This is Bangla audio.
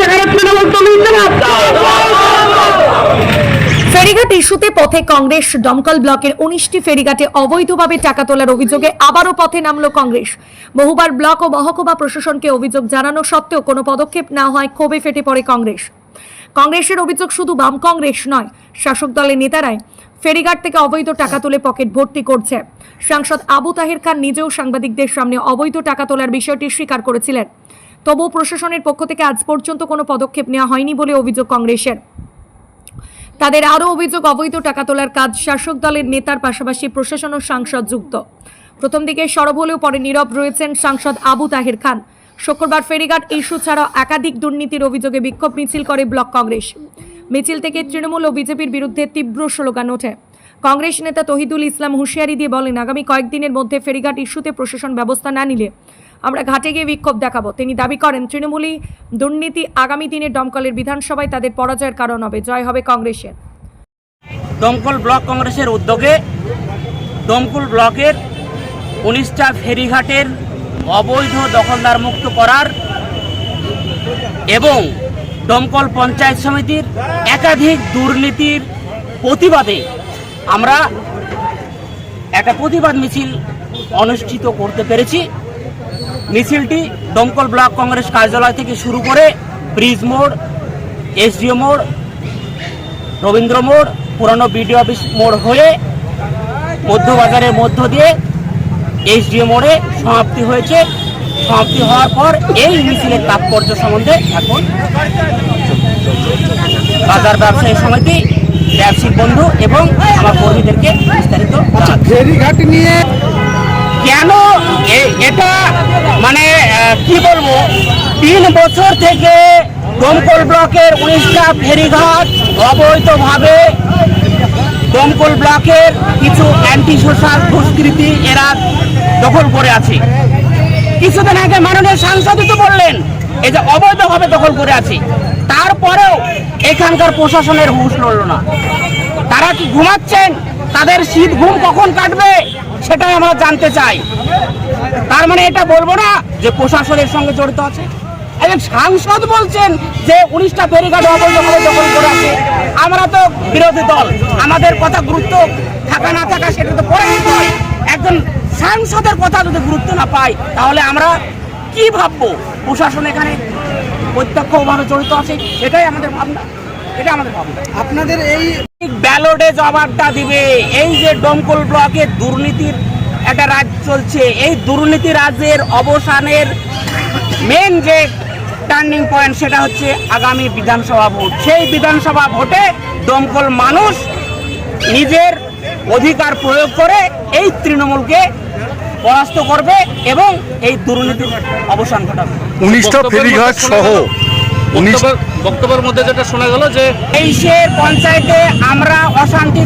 সেখানে ফেরিঘাট ইস্যুতে পথে কংগ্রেস, দমকল ব্লকের উনিশটি ফেরিঘাটে অবৈধভাবে টাকা তোলার অভিযোগে আবারও পথে নামল কংগ্রেস। বহুবার ব্লক ও মহকুমা প্রশাসনকে অভিযোগ জানানো সত্ত্বেও কোনো পদক্ষেপ না হয় ক্ষোভে ফেটে পড়ে কংগ্রেস। কংগ্রেসের অভিযোগ শুধু বাম কংগ্রেস নয়, শাসক দলের নেতারাই ফেরিঘাট থেকে অবৈধ টাকা তুলে পকেট ভর্তি করছে। সাংসদ আবু তাহের খান নিজেও সাংবাদিকদের সামনে অবৈধ টাকা তোলার বিষয়টি স্বীকার করেছিলেন। তবুও প্রশাসনের পক্ষ থেকে আজ পর্যন্ত কোনো পদক্ষেপ নেওয়া হয়নি বলে অভিযোগ কংগ্রেসের। তাদের আরও অভিযোগ, অবৈধ টাকা তোলার কাজ শাসক দলের নেতার পাশাপাশি প্রশাসন ও সাংসদ যুক্ত। প্রথম দিকে সরব হলেও পরে নীরব রয়েছেন সাংসদ আবু তাহের খান। শুক্রবার ফেরিঘাট ইস্যু ছাড়াও একাধিক দুর্নীতির অভিযোগে বিক্ষোভ মিছিল করে ব্লক কংগ্রেস। মিছিল থেকে তৃণমূল ও বিজেপির বিরুদ্ধে তীব্র স্লোগান ওঠে। কংগ্রেস নেতা তহিদুল ইসলাম হুঁশিয়ারি দিয়ে বলেন, আগামী কয়েকদিনের মধ্যে ফেরিঘাট ইস্যুতে প্রশাসন ব্যবস্থা না নিলে আমরা ঘাটে গিয়ে বিক্ষোভ দেখাবো। তিনি দাবি করেন, তৃণমূলী দুর্নীতি আগামী দিনে দমকলের বিধানসভায় তাদের পরাজয়ের কারণ হবে। জয় হবে কংগ্রেসের। দমকল ব্লক কংগ্রেসের উদ্যোগে দমকল ব্লকের উনিশটা ফেরিঘাটের অবৈধ দখলদার মুক্ত করার এবং দমকল পঞ্চায়েত সমিতির একাধিক দুর্নীতির প্রতিবাদে আমরা একটা প্রতিবাদ মিছিল অনুষ্ঠিত করতে পেরেছি। মিছিলটি দমকল ব্লক কংগ্রেস কার্যালয় থেকে শুরু করে ব্রিজ মোড়, এসডিও মোড়, রবীন্দ্র মোড়, পুরানো বিডিও অফিস মোড় হয়ে মধ্যবাজারের মধ্য দিয়ে এসডিও মোড়ে সমাপ্তি হয়েছে সমাপ্তি হওয়ার পর এই মিছিলের তাৎপর্য সম্বন্ধে এখন বাজার ব্যবসায়ী সমিতি, ব্যবসায়িক বন্ধু এবং আমার কর্মীদেরকে বিস্তারিত। নিয়ে কেন এটা মানে কি বলব? তিন বছর থেকে দমকল ব্লকের উনিশটা ফেরিঘাট অবৈধভাবে দমকল ব্লকের কিছু অ্যান্টি সোশ্যাল দুষ্কৃতি এরা দখল করে আছে। কিছুদিন আগে মাননীয় সাংসদই তো বললেন, এই যে অবৈধভাবে দখল করে আছে। তারপরেও এখানকার প্রশাসনের হুঁশ লড়ল না। তারা কি ঘুমাচ্ছেন? তাদের শীত ঘুম কখন কাটবে সেটাই আমরা জানতে চাই। তার মানে এটা বলব না যে প্রশাসনের সঙ্গে জড়িত আছে। একজন সাংসদ বলছেন যে উনিশটা ফেরিঘাট অবৈধভাবে দখল করে আছে। আমরা তো বিরোধী দল। আমাদের কথা গুরুত্ব থাকা না থাকা সেটা তো পরে। একজন সাংসদের কথা যদি গুরুত্ব না পাই তাহলে আমরা কি ভাববো? প্রশাসন এখানে প্রত্যক্ষভাবে জড়িত আছে, সেটাই আমাদের ভাবনা। এটা আমাদের ভাবনা। আপনাদের এই ব্যালটে জবাবটা দিবে। এই যে ডমকল ব্লকে দুর্নীতির একটা রাজ চলছে, এই দুর্নীতি রাজ্যের অবসানের মেন যে টার্নিং পয়েন্ট সেটা হচ্ছে আগামী বিধানসভা ভোট। সেই বিধানসভা ভোটে দমকল মানুষ নিজের অধিকার প্রয়োগ করে এই তৃণমূলকে পরাস্ত করবে এবং এই দুর্নীতির অবসান ঘটাবে। উনিশটা ফেরিঘাট সহ উনিশ বক্তব্যের বক্তব্যের মধ্যে যেটা শোনা গেল যে তেইশের পঞ্চায়েতে আমরা অশান্তি